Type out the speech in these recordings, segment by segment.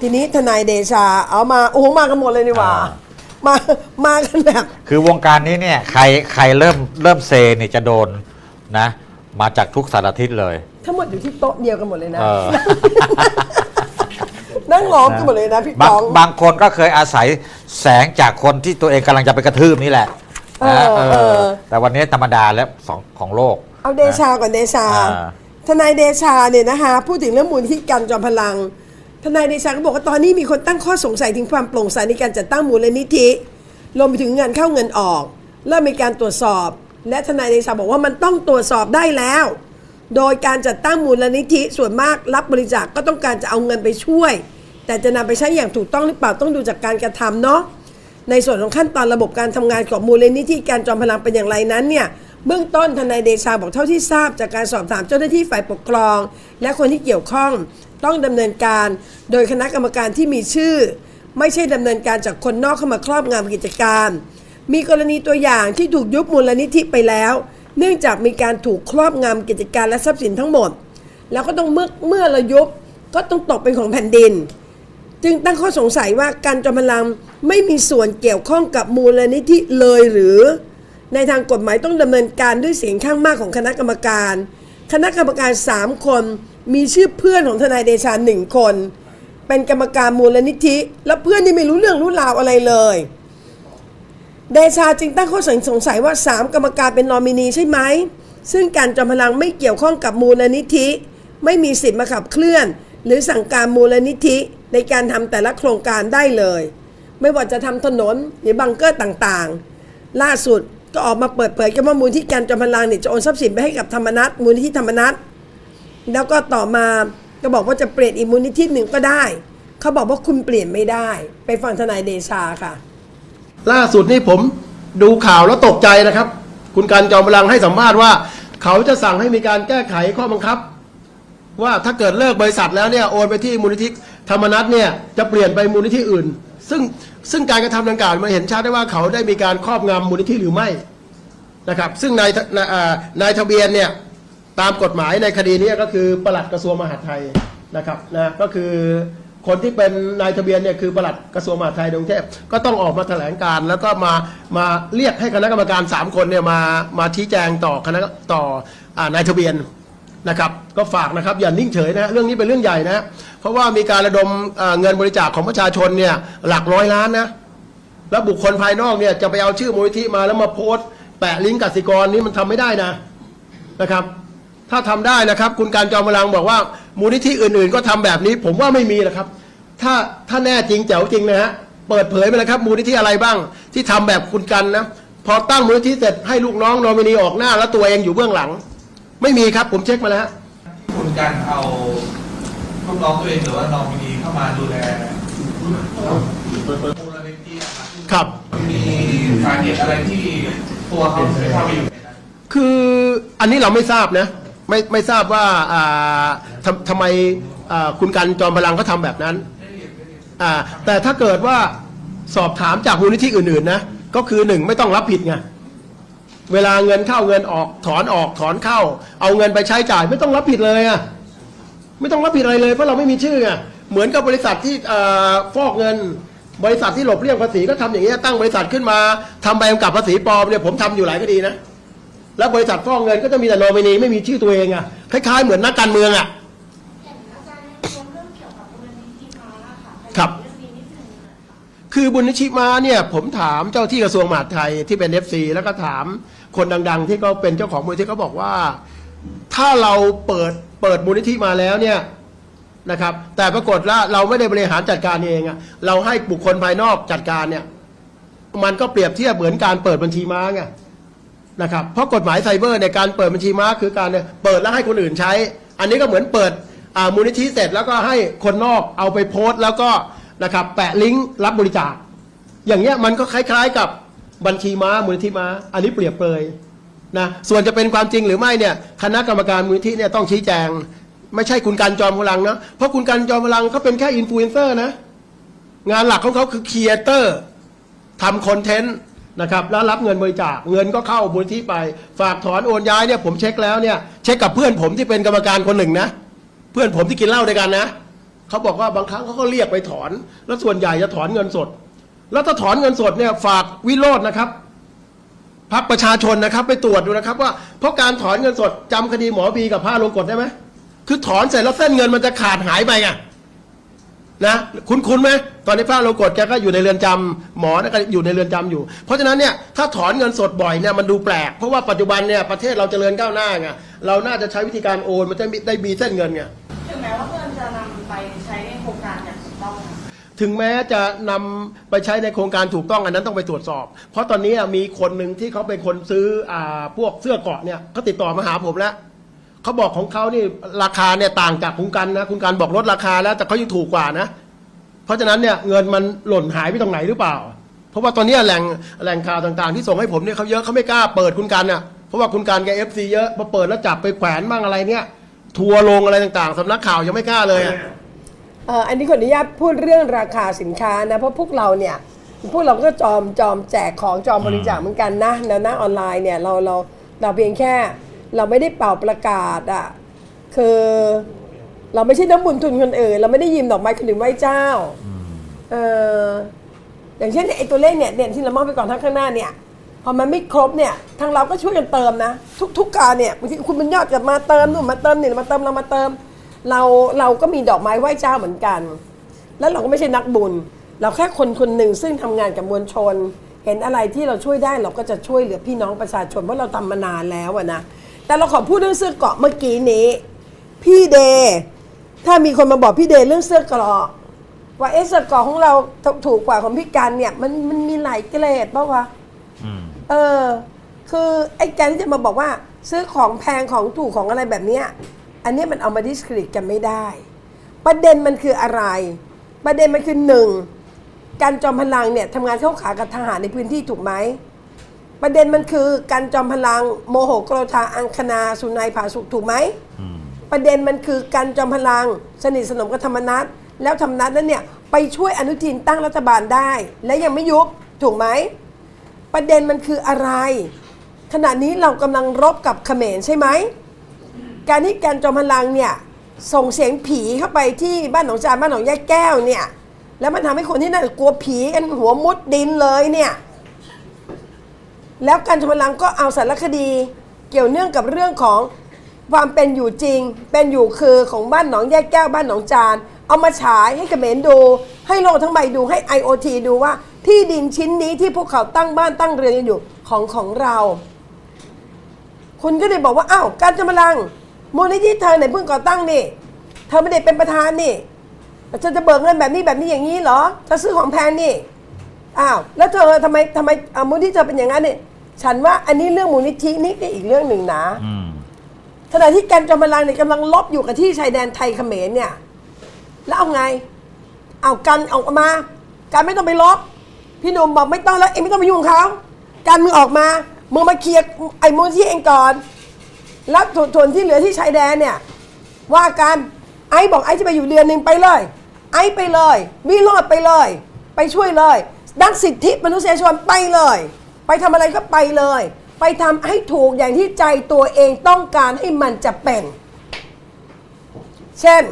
ทีนี้ทนายเดชาเอามาโอ้โหมากันหมดเลยนี่หว่า อ่า มามากันแบบ คือวงการนี้เนี่ยใครใครเริ่มเริ่มเซเนี่ยจะโดนนะ มาจากทุกสารทิศเลย ทั้งหมดอยู่ที่โต๊ะเดียวกันหมดเลยนะ เออ นั่งล้อมกันหมดเลยนะพี่บางตอง บางคนก็เคยอาศัยแสงจากคนที่ตัวเองกำลังจะไปกระทืบนี่แหละนะเออเอเอออ แต่วันนี้ธรรมดาแล้วสองของโลก เอาเดชาก่อนเดชา อ่า ทนายเดชาเนี่ยนะคะพูดถึงเรื่องมูลที่การจอมพลัง ทนายเดชาก็บอกว่าตอนนี้มีคนตั้งข้อสงสัยถึงความโปร่งใสในการจัดตั้งมูลนิธิรวมไปถึงเงินเข้าเงินออก เริ่มมีการตรวจสอบ และทนายเดชาบอกว่ามันต้องตรวจสอบได้แล้ว โดยการจัดตั้งมูลนิธิส่วนมากรับบริจาคก็ต้องการจะเอาเงินไปช่วย แต่จะนำไปใช้อย่างถูกต้องหรือเปล่าต้องดูจากการกระทำเนาะในส่วนของขั้นตอนระบบการทำงานของมูลนิธิการจอมพลังเป็นอย่างไรนั้นเนี่ยเบื้องต้นทนายเดชาบอกเท่าที่ทราบจากการสอบถามเจ้าหน้าที่ฝ่ายปกครอง และคนที่เกี่ยวข้อง ต้องดำเนินการ โดยคณะกรรมการที่มีชื่อ ไม่ใช่ดำเนินการจากคนนอกเข้ามาครอบงำกิจการ มีกรณีตัวอย่างที่ถูกยุบมูลนิธิไปแล้ว เนื่องจากมีการถูกครอบงำกิจการและทรัพย์สินทั้งหมด แล้วก็ต้องเมื่อเมื่อเรายุบก็ต้องตกเป็นของแผ่นดิน จึงตั้งข้อสงสัยว่าการจอมพลังไม่มีส่วนเกี่ยวข้องกับมูลนิธิเลยหรือ ในทางกฎหมายต้องดำเนินการด้วยเสียงข้างมากของคณะกรรมการ คณะกรรมการ 3 คน มีชื่อเพื่อนของทนายเดชาหนึ่งคน เป็นกรรมการมูลนิธิ และเพื่อนนี่ไม่รู้เรื่องรู้ราวอะไรเลย เดชาจึงตั้งข้อสงสัยว่า 3 กรรมการเป็นนอมินีใช่ไหม ซึ่งการจอมพลังไม่เกี่ยวข้องกับมูลนิธิ ไม่มีสิทธิ์มาขับเคลื่อน หรือสั่งการมูลนิธิในการทำแต่ละโครงการได้เลย ไม่ว่าจะทำถนนหรือบังเกอร์ต่างๆ ล่าสุดก็ออกมาเปิดเผยกันว่ามูลที่การจอมพลังเนี่ยจะโอนทรัพย์สินไปให้กับธรรมนัตมูลนิธิธรรมนัต แล้วก็ต่อมาก็บอกว่าจะเปลี่ยนอีกมูลนิธิหนึ่งก็ได้ เขาบอกว่าคุณเปลี่ยนไม่ได้ ไปฟังทนายเดชาค่ะ ล่าสุดนี่ผมดูข่าวแล้วตกใจนะครับ คุณการจอมพลังให้สัมภาษณ์ว่า เขาจะสั่งให้มีการแก้ไขข้อบังคับ ว่าถ้าเกิดเลิกบริษัทแล้วเนี่ยโอนไปที่มูลนิธิธรรมนัตเนี่ยจะเปลี่ยนไปมูลนิธิอื่น ซึ่งซึ่งการกระทำดังกล่าวมันเห็นชัดได้ว่าเขาได้มีการครอบงำมูลนิธิหรือไม่นะครับ ซึ่งนายนายอ่านายทะเบียนเนี่ย ตามกฎหมายในคดีนี้ก็คือปลัดกระทรวงมหาดไทยนะครับนะก็คือคนที่เป็นนายทะเบียนเนี่ยคือปลัดกระทรวงมหาดไทยกรุงเทพก็ต้องออกมาแถลงการ แล้วก็มามาเรียกให้คณะกรรมการ 3 คนเนี่ยมามาชี้แจงต่อคณะต่ออนายทะเบียนนะครับก็ฝากนะครับอย่านิ่งเฉยนะเรื่องนี้เป็นเรื่องใหญ่นะเพราะว่ามีการระดมเงินบริจาคของประชาชนเนี่ยหลักร้อยล้านนะแล้วบุคคลภายนอกเนี่ยจะไปเอาชื่อมูลนิธิมาแล้วมาโพสต์แปะลิงก์กสิกรนี่มันทำไม่ได้นะนะครับ ถ้าทำได้นะครับ คุณการจอมพลังบอกว่ามูลนิธิอื่น ๆ ก็ทำแบบนี้ ผมว่าไม่มีนะครับ ถ้าถ้าแน่จริงแจ๋วจริงนะฮะเปิดเผยไปเลยครับมูลนิธิอะไรบ้าง ที่ทำแบบคุณกันนะพอตั้งมูลนิธิเสร็จให้ลูกน้องนอมินีออกหน้า แล้วตัวเองอยู่เบื้องหลัง ไม่มีครับ ผมเช็คมาแล้วคุณการเอาลูกน้องตัวเองหรือว่านอมินีเข้ามาดูแลมูลนิธิอะครับครับมีสาเหตุอะไรที่ตัวเขาถึงไม่เข้าไปอยู่ในนั้นคืออันนี้เราไม่ทราบนะ ไม่ไม่ทราบว่าอ่าทำทำไมอ่าคุณกันจอมพลังเขาทำแบบนั้นอ่าแต่ถ้าเกิดว่าสอบถามจากมูลนิธิอื่นๆนะก็คือหนึ่งไม่ต้องรับผิดไงเวลาเงินเข้าเงินออกถอนออกถอนเข้า เอาเงินไปใช้จ่ายไม่ต้องรับผิดเลยอะไม่ต้องรับผิดอะไรเลยเพราะเราไม่มีชื่อไงเหมือนกับบริษัทที่อ่ฟอกเงิน บริษัทที่หลบเลี่ยงภาษีก็ทำอย่างเงี้ยตั้งบริษัทขึ้นมาทำใบกำกับภาษีปลอมเนี่ยผมทำอยู่หลายคดีนะ แล้วบริษัทฟอกเงินก็จะมีแต่โนมินีไม่มีชื่อตัวเองอะคล้ายๆเหมือนนักการเมืองอะเห็นอาจารย์ในเรื่องเกี่ยวกับมูลนิธิม้าค่ะครับ เรื่องนี้นิดนึงนะคะคือบุญนิชิมาเนี่ยผมถามเจ้าที่กระทรวงมหาดไทยที่เป็นเอฟซีแล้วก็ถามคนดัง ๆ ที่เขาเป็นเจ้าของมูลนิธิเขาบอกว่า ถ้าเราเปิดเปิดมูลนิธิมาแล้วเนี่ยนะครับ แต่ปรากฏว่าเราไม่ได้บริหารจัดการเองอะเราให้บุคคลภายนอกจัดการเนี่ย มันก็เปรียบเทียบเหมือนการเปิดบัญชีม้าไง นะครับเพราะกฎหมายไซเบอร์ในการเปิดบัญชีม้าคือการเปิดแล้วให้คนอื่นใช้ อันนี้ก็เหมือนเปิดมูลนิธิเสร็จแล้วก็ให้คนนอกเอาไปโพสต์ แล้วก็นะครับแปะลิงก์รับบริจาค อย่างเงี้ยมันก็คล้าย ๆ กับบัญชีม้ามูลนิธิม้า อันนี้เปรียบเปรยนะส่วนจะเป็นความจริงหรือไม่เนี่ยคณะกรรมการมูลนิธิเนี่ยต้องชี้แจง ไม่ใช่คุณการจอมพลังนะเพราะคุณการจอมพลังเขาเป็นแค่อินฟลูเอนเซอร์นะงานหลักของเขาคือครีเอเตอร์ทำคอนเทนต์ นะครับแล้วรับเงินบริจาคเงินก็เข้ามูลที่ไป ฝากถอนโอนย้ายเนี่ยผมเช็คแล้วเนี่ยเช็คกับเพื่อนผมที่เป็นกรรมการคนหนึ่งนะ เพื่อนผมที่กินเหล้าด้วยกันนะเขาบอกว่าบางครั้งเขาก็เรียกไปถอน แล้วส่วนใหญ่จะถอนเงินสด แล้วถ้าถอนเงินสดเนี่ยฝากวิโรจน์นะครับพักประชาชนนะครับ ไปตรวจดูนะครับ ว่าเพราะการถอนเงินสดจำคดีหมอบีกับพระลงกฎได้ไหมคือถอนเสร็จแล้วเส้นเงินมันจะขาดหายไปไง นะคุณคุณไหมตอนนี้พระลงกฎแกก็อยู่ในเรือนจำหมอนะก็อยู่ในเรือนจำอยู่ เพราะฉะนั้นเนี่ยถ้าถอนเงินสดบ่อยเนี่ยมันดูแปลก เพราะว่าปัจจุบันเนี่ยประเทศเราเจริญก้าวหน้าไงเราน่าจะใช้วิธีการโอนมันจะได้มีเส้นเงินไงถึงแม้ว่าเงินจะนำไปใช้ในโครงการอย่างถูกต้องค่ะถึงแม้จะนำไปใช้ในโครงการถูกต้องอันนั้นต้องไปตรวจสอบ เพราะตอนนี้มีคนหนึ่งที่เขาเป็นคนซื้ออ่าพวกเสื้อเกราะเนี่ยเขาติดต่อมาหาผมแล้ว เขาบอกของเขานี่ราคาเนี่ยต่างจากคุณกันนะคุณกันบอกลดราคาแล้วแต่เขายังถูกกว่านะ เพราะฉะนั้นเนี่ยเงินมันหล่นหายไปตรงไหนหรือเปล่า เพราะว่าตอนนี้แหล่งแหล่งข่าวต่างๆ ที่ส่งให้ผมเนี่ยเขาเยอะเขาไม่กล้าเปิดคุณกันน่ะเพราะว่าคุณกันแกเอฟซีเยอะพอเปิดแล้วจับไปแขวนบ้างอะไรเนี่ย ทัวร์ลงอะไรต่างๆสำนักข่าวยังไม่กล้าเลยอะเอ่ออันนี้ขออนุญาตพูดเรื่องราคาสินค้านะเพราะพวกเราเนี่ยพวกเราก็จอมจอมแจกของจอมบริจาคเหมือนกันนะในหน้าออนไลน์เนี่ยเราเราเราเพียงแค่ เราไม่ได้เป่าประกาศอะคือเราไม่ใช่น้ำบุญทุนคนอื่น เราไม่ได้ยืมดอกไม้คนอื่นไหว้เจ้าเอออย่างเช่นไอ้ตัวเลขเนี่ยเนี่ยที่เรามอบไปก่อนทั้งข้างหน้าเนี่ยพอมันไม่ครบเนี่ยทางเราก็ช่วยกันเติมนะ ทุกทุกการเนี่ยบางทีคุณเป็นยอดกลับมาเติมนู่นมาเติมนี่มาเติมเรามาเติม เราเราก็มีดอกไม้ไหว้เจ้าเหมือนกัน แล้วเราก็ไม่ใช่นักบุญ เราแค่คนคนหนึ่งซึ่งทำงานกับมวลชน เห็นอะไรที่เราช่วยได้เราก็จะช่วยเหลือพี่น้องประชาชนเพราะเราทำมานานแล้วอะนะ แต่เราขอพูดเรื่องเสื้อเกราะเมื่อกี้นี้ พี่เดย์ถ้ามีคนมาบอกพี่เดย์เรื่องเสื้อเกราะว่าเอะเสื้อเกราะของเราถูกกว่าของพี่กันเนี่ย มันมันมีหลายเกรดปะวะอืมเออ คือไอ้การที่จะมาบอกว่า ซื้อของแพงของถูกของอะไรแบบเนี้ยอันเนี้ยมันเอามาดิสเครดิตกันไม่ได้ ประเด็นมันคืออะไร ประเด็นมันคือหนึ่งการจอมพลังเนี่ยทำงานเข้าขากับทหารในพื้นที่ถูกไหม ประเด็นมันคือการจอมพลังโมโหโกรธาอังคณาสุนัยผาสุกถูกไหม อืม ประเด็นมันคือการจอมพลังสนิทสนมกับธรรมนัตแล้วธรรมนัตนั้นเนี่ยไปช่วยอนุทินตั้งรัฐบาลได้ และยังไม่ยุบถูกไหม ประเด็นมันคืออะไร ขณะนี้เรากำลังรบกับเขมรใช่ไหม การที่การจอมพลังเนี่ยส่งเสียงผีเข้าไปที่บ้านหนองจานบ้านหนองยายแก้วเนี่ย แล้วมันทำให้คนที่นั่นกลัวผีกันหัวมุดดินเลยเนี่ย แล้วการจอมพลังก็เอาสารคดีเกี่ยวเนื่องกับเรื่องของความเป็นอยู่จริง เป็นอยู่คือของบ้านหนองแยกแก้วบ้านหนองจาน เอามาฉายให้เขมรดู ให้โลกทั้งใบดูให้ IoT ดูว่า ที่ดินชิ้นนี้ที่พวกเขาตั้งบ้านตั้งเรือนกันอยู่ของของเรา คุณก็เลยบอกว่าอ้าวการจอมพลังมูลนิธิเธอไหนเพิ่งก่อตั้งนี่ เธอไม่ได้เป็นประธานนี่เธอจะเบิกเงินแบบนี้แบบนี้อย่างนี้เหรอเธอซื้อของแพงนี่ อ้าวแล้วเธอทำไมทำไมอ่ามูลนิธิเธอเป็นอย่างนั้นเนี่ยฉันว่าอันนี้เรื่องมูลนิธินี่ก็อีกเรื่องหนึ่งนะ อืม ขณะที่การจอมพลังเนี่ยกำลังลบอยู่กับที่ชายแดนไทยเขมรเนี่ย แล้วเอาไง เอากันออกมา การไม่ต้องไปลบ พี่หนุ่มบอกไม่ต้องแล้วเองไม่ต้องไปยุ่งเขาการมึงออกมามึงมาเคลียร์ไอ้มูลนิธิเองก่อนแล้วส่วนที่เหลือที่ชายแดนเนี่ย ว่ากันไอ้บอกไอ้จะไปอยู่เดือนหนึ่งไปเลย ไอ้ไปเลยวิโรดไปเลย ไปช่วยเลย ดักสิทธิมนุษยชนไปเลย ไปทำอะไรก็ไปเลย ไปทำให้ถูกอย่างที่ใจตัวเองต้องการให้มันจะเป็น เช่น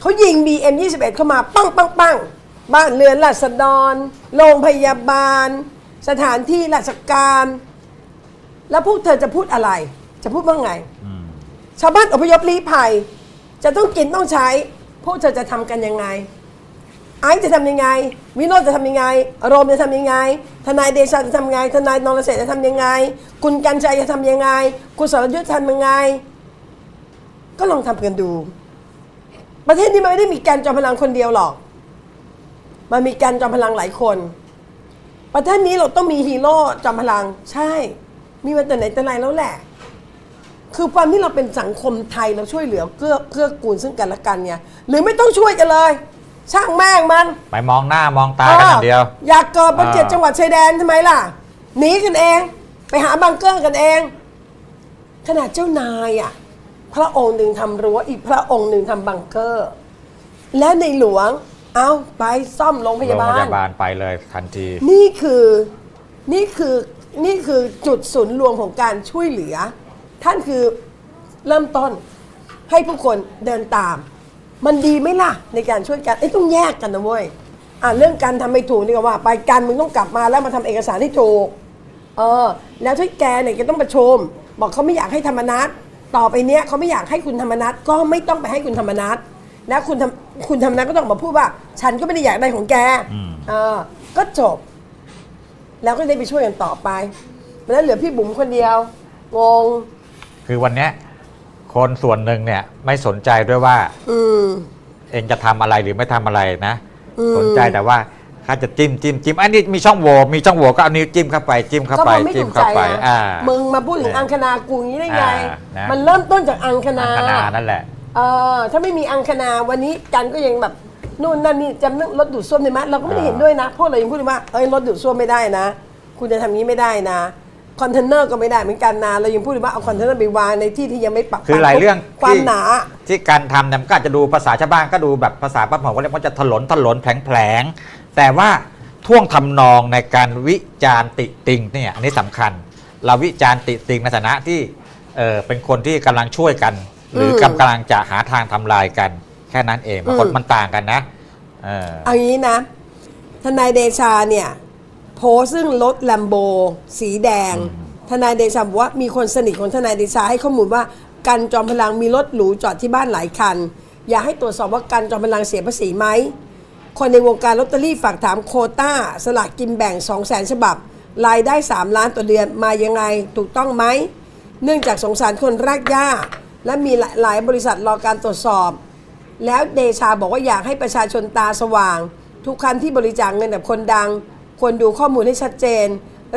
เขายิง BM 21 เข้ามาปังปังปังบ้านเรือนราษฎร โรงพยาบาล สถานที่ราชการ แล้วพวกเธอจะพูดอะไร จะพูดว่าไงอืมชาวบ้านอพยพลี้ภัย จะต้องกินต้องใช้ พวกเธอจะทำกันยังไง ไอซ์จะทำยังไง วิโรจน์จะทำยังไงโรมจะทำยังไง ทนายเดชาจะทำยังไง ทนายนรเศรษฐ์จะทำยังไง คุณกัญชัยจะทำยังไง คุณสรยุทธ์ทำยังไง ก็ลองทำกันดู ประเทศนี้มันไม่ได้มีการจอมพลังคนเดียวหรอก มันมีการจอมพลังหลายคน ประเทศนี้เราต้องมีฮีโร่จอมพลัง ใช่ มีมาแต่ไหนแต่ไรแล้วแหละ คือความที่เราเป็นสังคมไทยเราช่วยเหลือเกื้อเกื้อกูลซึ่งกันและกันไงหรือไม่ต้องช่วยกันเลย ช่างแม่งมันไปมองหน้ามองตากันอย่างเดียว อยากเกิดมาเจ็ดอ่าจังหวัดชายแดนทำไมล่ะหนีกันเอง ไปหาบังเกอร์กันเอง ขนาดเจ้านายอะพระองค์หนึ่งทำรั้วอีกพระองค์หนึ่งทำบังเกอร์ และในหลวงเอาไปซ่อมโรงพโรงยาบาพลยาบาลไปเลยทันที นี่คือนี่คือนี่คือจุดศูนย์รวมของการช่วยเหลือ ท่านคือเริ่มต้นให้ผู้คนเดินตาม มันดีไหมล่ะ ในการช่วยกันไอ้ยต้องแยกกันนะเว้ยอะเรื่องการทำไม่ถูกนี่ก็ว่า ไปการมึงต้องกลับมาแล้วมาทำเอกสารให้ถูก เออ แล้วถ้าแกเนี่ยแกต้องประชุมบอกเขาไม่อยากให้ธรรมนัตต่อไปเนี้ยเขาไม่อยากให้คุณธรรมนัตก็ไม่ต้องไปให้คุณธรรมนัตแล้วคุณทำคุณธรรมนัตก็ต้องมาพูดว่า ฉันก็ไม่ได้อยากได้ของแกอืม เออ ก็จบ แล้วก็ได้ไปช่วยกันต่อไปแล้วเหลือพี่บุ๋มคนเดียวงง คือวันเนี้ย คนส่วนหนึ่งเนี่ยไม่สนใจด้วยว่า อืม เองจะทำอะไรหรือไม่ทำอะไรนะ อืม สนใจแต่ว่าข้าจะจิ้มจิ้มจิ้มอันนี้มีช่องโหว่มีช่องโหว่ก็เอานิ้วจิ้มเข้าไปจิ้มเข้าก็ไป มันไม่จิ้ถูมกเข้าใจไปนะอ่า มึงมาพูดถึงอังคณากูอย่างนี้ได้ไง อ่านะ มันเริ่มต้นจากอังคณา อังคณานั่นแหละ เออถ้าไม่มีอังคณาวันนี้กันก็ยังแบบนู่นนั่นนี่จำเรื่องรถดูดซ่วมได้ไหมเราก็ไม่ได้เห็นด้วยนะพวกเรายังพูดเลยว่าเอ้ยรถดูดซ่วมไม่ได้นะ คุณจะทำนี้ไม่ได้นะ คอนเทนเนอร์ก็ไม่ได้เหมือนกันนะเรายังพูดเลยว่าเอาคอนเทนเนอร์ไปวางในที่ที่ยังไม่ปรับคือหลายเรื่องความที่หนา ที่การทำเนี่ยมันก็อาจจะดูภาษาชาวบ้านก็ดูแบบภาษาบ้านผมก็เรียกว่าจะถลนถลนแผลงแผลงแต่ว่าท่วงทำนองในการวิจารณ์ติติงเนี่ยอันนี้สำคัญ เราวิจารณ์ติติงในฐานะที่เออเป็นคนที่กำลังช่วยกัน หรือมกำกำลังจะหาทางทำลายกัน แค่นั้นเองบางคนอืมมันต่างกันนะเออ เอางี้นะทนายเดชาเนี่ย โพสต์ซึ่งรถแลมโบสีแดง ทนายเดชาบอกว่ามีคนสนิทของทนายเดชาให้ข้อมูลว่ากันจอมพลังมีรถหรูจอดที่บ้านหลายคัน อยากให้ตรวจสอบว่ากันจอมพลังเสียภาษีไหมคนในวงการลอตเตอรี่ฝากถามโควต้า สลากกินแบ่ง 2 0 0 0 0 0ฉบับ รายได้ 3 ล้านต่อเดือนมายังไงถูกต้องไหม เนื่องจากสงสารคนรากหญ้า และมีหลายหลายบริษัทรอการตรวจสอบ แล้วเดชาบอกว่าอยากให้ประชาชนตาสว่าง ทุกครั้งที่บริจาคเงินกับคนดัง ควรดูข้อมูลให้ชัดเจน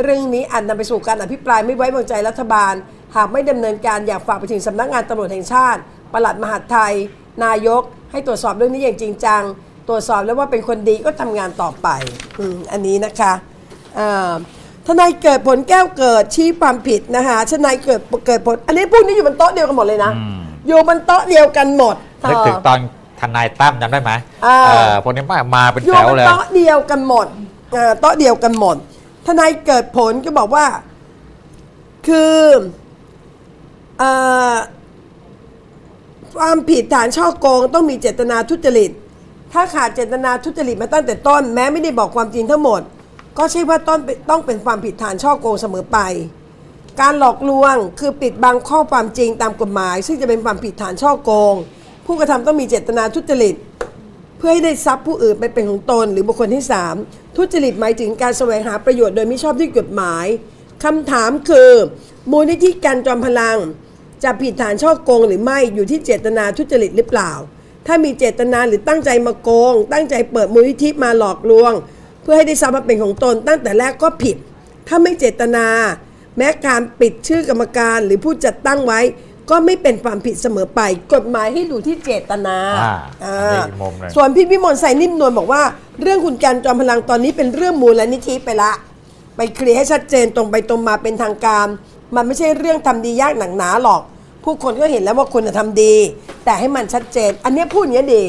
เรื่องนี้อาจนำไปสู่การอภิปรายไม่ไว้วางใจรัฐบาล หากไม่ดำเนินการอยากฝากไปถึงสำนักงานตำรวจแห่งชาติปลัดมหาดไทย นายก ให้ตรวจสอบเรื่องนี้อย่างจริงจัง ตรวจสอบแล้วว่าเป็นคนดีก็ทำงานต่อไปอืมอันนี้นะคะอ่าทนายเกิดผลแก้วเกิดชี้ความผิดนะคะทนายเกิดเกิดผล อันนี้พวกนี้อยู่บนโต๊ะเดียวกันหมดเลยนะอืมอยู่บนโต๊ะเดียวกันหมดนึกถึงตอนทนายตั้มจำได้ไหมอ่าเออพวกนี้มามาเป็นอยู่แถวบนเลยโต๊ะเดียวกันหมดเอ่อ โต๊ะเดียวกันหมด ทนายเกิดผลก็บอกว่า คืออความผิดฐานช่อโกงต้องมีเจตนาทุจริต ถ้าขาดเจตนาทุจริตมาตั้งแต่ต้น แม้ไม่ได้บอกความจริงทั้งหมด ก็ใช่ว่าต้นต้องเป็นความผิดฐานช่อโกงเสมอไป การหลอกลวงคือปิดบังข้อความจริงตามกฎหมาย ซึ่งจะเป็นความผิดฐานช่อโกง ผู้กระทำต้องมีเจตนาทุจริต เพื่อให้ได้ทรัพย์ผู้อื่นไปเป็นของตน หรือบุคคลที่ 3 ทุจริตหมายถึงการแสวงหาประโยชน์โดยไม่ชอบด้วยกฎหมายคำถามคือ มูลนิธิการจอมพลัง จะผิดฐานช่อโกงหรือไม่อยู่ที่เจตนาทุจริตหรือเปล่า ถ้ามีเจตนาหรือตั้งใจมาโกง ตั้งใจเปิดมูลนิธิมาหลอกลวง เพื่อให้ได้ทรัพย์มาเป็นของตน ตั้งแต่แรกก็ผิด ถ้าไม่เจตนา แม้การปิดชื่อกรรมการหรือผู้จัดตั้งไว้ ก็ไม่เป็นความผิดเสมอไป กฎหมายให้ดูที่เจตนาอ่าอ่าอันนี้อีกมุมหนึ่ง ส่วนพี่พิมลใส่นิ่มนวลบอกว่า เรื่องคุณการจอมพลังตอนนี้เป็นเรื่องมูลนิธิไปละ ไปเคลียร์ให้ชัดเจนตรงไปตรงมาเป็นทางการ มันไม่ใช่เรื่องทำดียากหนักหนาหรอก ผู้คนก็เห็นแล้วว่าคุณน่ะทำดี แต่ให้มันชัดเจน อันเนี้ยพูดอย่างนี้ยดี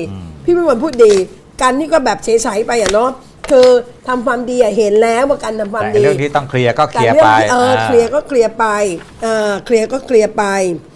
พี่พิมลพูดดี การนี่ก็แบบเฉยๆไปอะเนาะคือทำความดีอะเห็นแล้วว่าการทำความแต่ดี เรื่องที่ต้องเคลียร์ก็เคแต่ลียร์เรื่ไปที่เออเคลียร์ก็เคลียร์ไปเออเคลียร์ก็เคลียร์ไปเ